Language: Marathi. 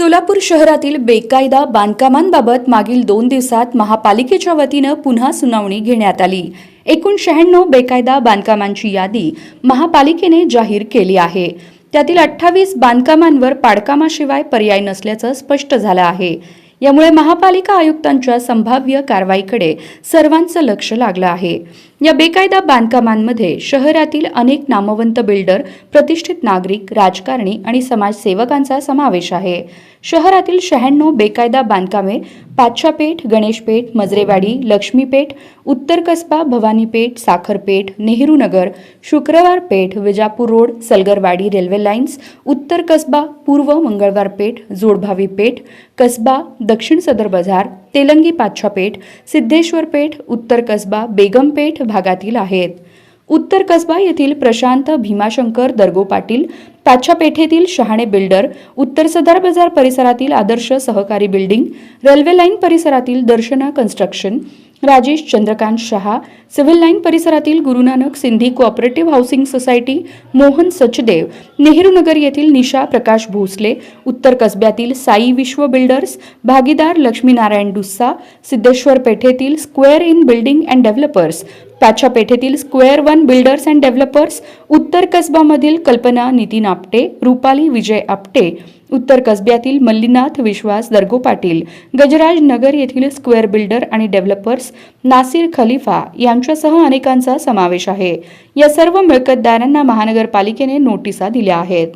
सोलापूर शहरातील बेकायदा बांधकामांबाबत मागील दोन दिवसात महापालिकेच्या वतीनं पुन्हा सुनावणी घेण्यात आली. एकूण शहाण्णव बेकायदा बांधकामांची यादी महापालिकेने जाहीर केली आहे. त्यातील अठ्ठावीस बांधकामांवर पाडकामाशिवाय पर्याय नसल्याचं स्पष्ट झालं आहे. यामुळे महापालिका आयुक्तांच्या संभाव्य कारवाईकडे सर्वांचं लक्ष लागलं आहे. या बेकायदा बांधकामांमध्ये शहरातील अनेक नामवंत बिल्डर प्रतिष्ठित नागरिक राजकारणी आणि समाजसेवकांचा समावेश आहे. शहरातील शहाण्णव बेकायदा बांधकामे पाचशापेठ गणेशपेठ मजरेवाडी लक्ष्मीपेठ उत्तर Kasba Bhavani Peth Sakharpeth Nehru Nagar Shukrawar Peth Vijapur road Salgarwadi railway lines Uttar Kasba पूर्व मंगळवार पेठ जोडभावी पेठ कसबा दक्षिण सदर बाजार तेलंगी पाच्छापेठ सिद्धेश्वर पेठ उत्तर कसबा बेगमपेठ भागातील आहेत. उत्तर कसबा येथील प्रशांत भीमाशंकर दर्गो पाटील पाच्छा पेठेतील शहाणे बिल्डर उत्तर सदार बाजार परिसरातील आदर्श सहकारी बिल्डिंग रेल्वे लाईन परिसरातील Darshana construction Rajesh Chandrakant Shah civil line परिसरातील Guru Nanak Sindhi cooperative housing society Mohan Sachdev Nehru Nagar येथील निशा प्रकाश भोसले उत्तर कसब्यातील साई विश्व बिल्डर्स भागीदार Laxminarayan Dussa Siddheshwar पेठेतील square in building and developers Pachha पेठेतील square one builders and developers Uttar कसबामधील कल्पना नितीन आपटे रुपाली विजय आपटे उत्तर कसब्यातील मल्लीनाथ विश्वास दर्गो पाटील गजराज नगर येथील स्क्वेअर बिल्डर आणि डेव्हलपर्स नासिर खलिफा यांच्यासह अनेकांचा समावेश आहे. या सर्व मिळकतदारांना महानगरपालिकेने नोटिसा दिल्या आहेत.